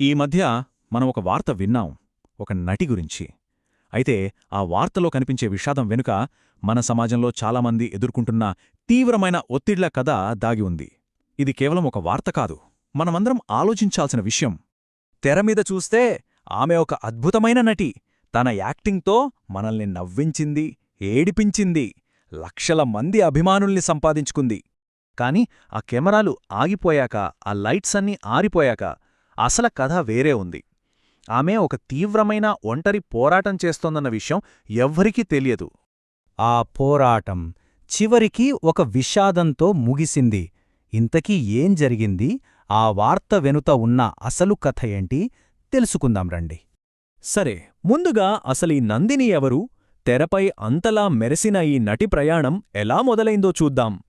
ఈ మధ్య మనం ఒక వార్త విన్నాం ఒక నటి గురించి. అయితే ఆ వార్తలో కనిపించే విషాదం వెనుక మన సమాజంలో చాలామంది ఎదుర్కొంటున్న తీవ్రమైన ఒత్తిళ్ళ కథ దాగి ఉంది. ఇది కేవలం ఒక వార్త కాదు మనమందరం ఆలోచించాల్సిన విషయం. తెరమీద చూస్తే ఆమె ఒక అద్భుతమైన నటి. తన యాక్టింగ్తో మనల్ని నవ్వించింది ఏడిపించింది లక్షల మంది అభిమానుల్ని సంపాదించుకుంది. కాని ఆ కెమెరాలు ఆగిపోయాక ఆ లైట్స్ అన్నీ ఆరిపోయాక అసల కథ వేరే ఉంది. ఆమె ఒక తీవ్రమైన ఒంటరి పోరాటం చేస్తోందన్న విషయం ఎవ్వరికీ తెలియదు. ఆ పోరాటం చివరికి ఒక విషాదంతో ముగిసింది. ఇంతకీ ఏం జరిగింది? ఆ వార్త వెనుత ఉన్న అసలు కథ ఏంటి? తెలుసుకుందాం రండి. సరే ముందుగా అసలీ నందిని ఎవరు? తెరపై అంతలా మెరిసిన ఈ నటి ప్రయాణం ఎలా మొదలైందో చూద్దాం.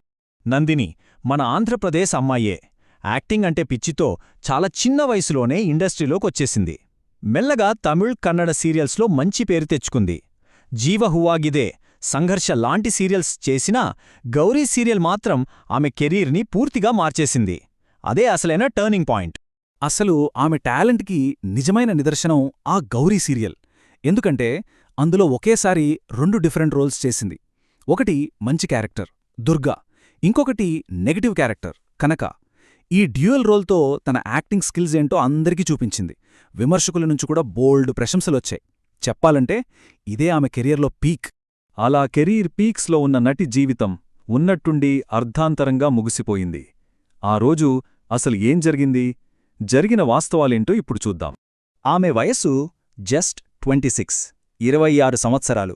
నందిని మన ఆంధ్రప్రదేశ్ అమ్మాయే. యాక్టింగ్ అంటే పిచ్చితో చాలా చిన్న వయసులోనే ఇండస్ట్రీలోకొచ్చేసింది మెల్లగా తమిళ్ కన్నడ సీరియల్స్లో మంచి పేరు తెచ్చుకుంది. జీవ హువాగిదే సంఘర్ష లాంటి సీరియల్స్ చేసినా గౌరీ సీరియల్ మాత్రం ఆమె కెరీర్ని పూర్తిగా మార్చేసింది. అదే అసలైన టర్నింగ్ పాయింట్. అసలు ఆమె టాలెంట్కి నిజమైన నిదర్శనం ఆ గౌరీ సీరియల్. ఎందుకంటే అందులో ఒకేసారి రెండు డిఫరెంట్ రోల్స్ చేసింది. ఒకటి మంచి క్యారెక్టర్ దుర్గా. ఇంకొకటి నెగటివ్ క్యారెక్టర్ కనక. ఈ డ్యూయల్ రోల్తో తన యాక్టింగ్ స్కిల్స్ ఏంటో అందరికీ చూపించింది. విమర్శకుల నుంచి కూడా బోల్డ్ ప్రశంసలొచ్చాయి చెప్పాలంటే ఇదే ఆమె కెరియర్లో పీక్. అలా కెరీర్ పీక్స్లో ఉన్న నటి జీవితం ఉన్నట్టుండి అర్ధాంతరంగా ముగిసిపోయింది. ఆ రోజు అసలు ఏం జరిగింది? జరిగిన వాస్తవాలేంటో ఇప్పుడు చూద్దాం. ఆమె వయస్సు జస్ట్ ట్వంటీ సిక్స్ ఇరవై ఆరు సంవత్సరాలు.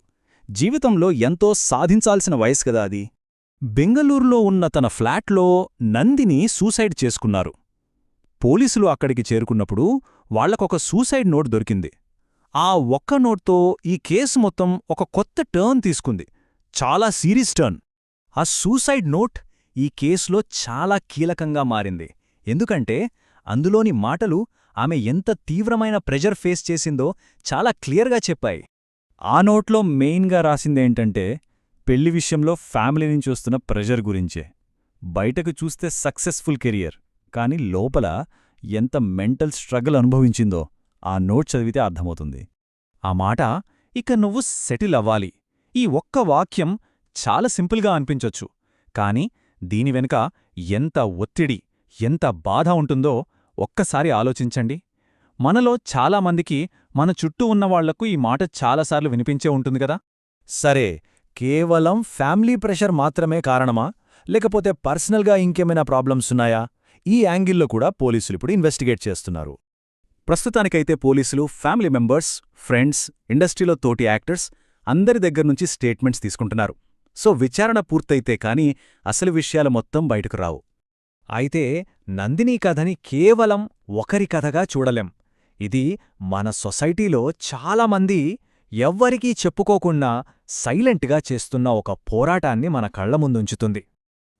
జీవితంలో ఎంతో సాధించాల్సిన వయసు కదా అది. బెంగళూరులో ఉన్న తన ఫ్లాట్లో నందిని సూసైడ్ చేసుకున్నారు. పోలీసులు అక్కడికి చేరుకున్నప్పుడు వాళ్ళకొక సూసైడ్ నోట్ దొరికింది. ఆ ఒక్క నోట్తో ఈ కేసు మొత్తం ఒక కొత్త టర్న్ తీసుకుంది. చాలా సీరియస్ టర్న్. ఆ సూసైడ్ నోట్ ఈ కేసులో చాలా కీలకంగా మారింది. ఎందుకంటే అందులోని మాటలు ఆమె ఎంత తీవ్రమైన ప్రెజర్ ఫేస్ చేసిందో చాలా క్లియర్గా చెప్పాయి. ఆ నోట్లో మెయిన్గా రాసిందేంటంటే పెళ్ళి విషయంలో ఫ్యామిలీ నుంచి వస్తున్న ప్రెషర్ గురించే. బయటకు చూస్తే సక్సెస్ఫుల్ కెరియర్ కాని లోపల ఎంత మెంటల్ స్ట్రగుల్ అనుభవించిందో ఆ నోట్ చదివితే అర్థమవుతుంది. ఆ మాట ఇక నువ్వు సెటిల్ అవ్వాలి. ఈ ఒక్క వాక్యం చాలా సింపుల్గా అనిపించొచ్చు కాని దీని వెనుక ఎంత ఒత్తిడి ఎంత బాధ ఉంటుందో ఒక్కసారి ఆలోచించండి. మనలో చాలామందికి మన చుట్టూ ఉన్నవాళ్ళకు ఈ మాట చాలాసార్లు వినిపించే ఉంటుంది కదా. సరే కేవలం ఫ్యామిలీ ప్రెషర్ మాత్రమే కారణమా? లేకపోతే పర్సనల్గా ఇంకేమైనా ప్రాబ్లమ్స్ ఉన్నాయా? ఈ యాంగిల్లో కూడా పోలీసులు ఇప్పుడు ఇన్వెస్టిగేట్ చేస్తున్నారు. ప్రస్తుతానికైతే పోలీసులు ఫ్యామిలీ మెంబర్స్ ఫ్రెండ్స్ ఇండస్ట్రీలో తోటి యాక్టర్స్ అందరి దగ్గర్నుంచి స్టేట్మెంట్స్ తీసుకుంటున్నారు. సో విచారణ పూర్తయితే కానీ అసలు విషయాలు మొత్తం బయటకు రావు. అయితే నందినీ కథని కేవలం ఒకరి కథగా చూడలేం. ఇది మన సొసైటీలో చాలామంది ఎవ్వరికీ చెప్పుకోకుండా సైలెంట్గా చేస్తున్న ఒక పోరాటాన్ని మన కళ్ళ ముందుంచుతుంది.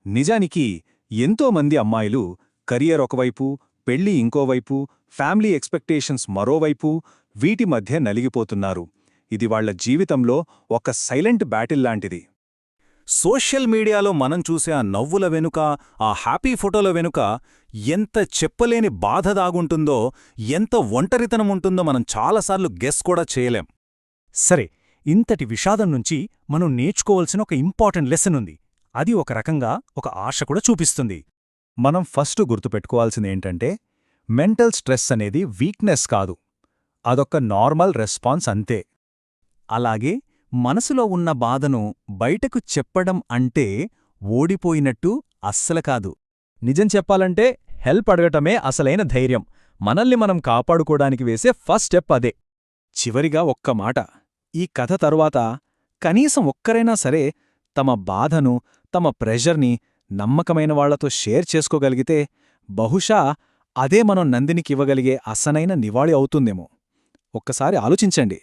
నిజానికి ఎంతోమంది అమ్మాయిలు కరియర్ ఒకవైపు పెళ్ళి ఇంకోవైపు ఫ్యామిలీ ఎక్స్పెక్టేషన్స్ మరోవైపు వీటి మధ్య నలిగిపోతున్నారు. ఇది వాళ్ళ జీవితంలో ఒక సైలెంట్ బ్యాటిల్ లాంటిది. సోషల్ మీడియాలో మనం చూసే ఆ నవ్వుల వెనుక ఆ హ్యాపీ ఫోటోల వెనుక ఎంత చెప్పలేని బాధ దాగుంటుందో ఎంత ఒంటరితనం ఉంటుందో మనం చాలాసార్లు గెస్ కూడా చేయలేం. సరే ఇంతటి విషాదం నుంచి మనం నేర్చుకోవలసిన ఒక ఇంపార్టెంట్ లెసన్ ఉంది. అది ఒక రకంగా ఒక ఆశ కూడా చూపిస్తుంది. మనం ఫస్ట్ గుర్తుపెట్టుకోవాల్సిందేంటంటే మెంటల్ స్ట్రెస్ అనేది వీక్నెస్ కాదు. అదొక నార్మల్ రెస్పాన్స్ అంతే. అలాగే మనసులో ఉన్న బాధను బయటకు చెప్పడం అంటే ఓడిపోయినట్టు అస్సలు కాదు. నిజం చెప్పాలంటే హెల్ప్ అడగటమే అసలైన ధైర్యం. మనల్ని మనం కాపాడుకోడానికి వేసే ఫస్ట్ స్టెప్ అదే. చివరిగా ఒక్క మాట. ఈ కథ తరువాత కనీసం ఒక్కరైనా సరే తమ బాధను తమ ప్రెషర్ని నమ్మకమైన వాళ్ళతో షేర్ చేసుకోగలిగితే బహుశా అదే మనం నందినికివ్వగలిగే అసనైన నివాళి అవుతుందేమో. ఒక్కసారి ఆలోచించండి.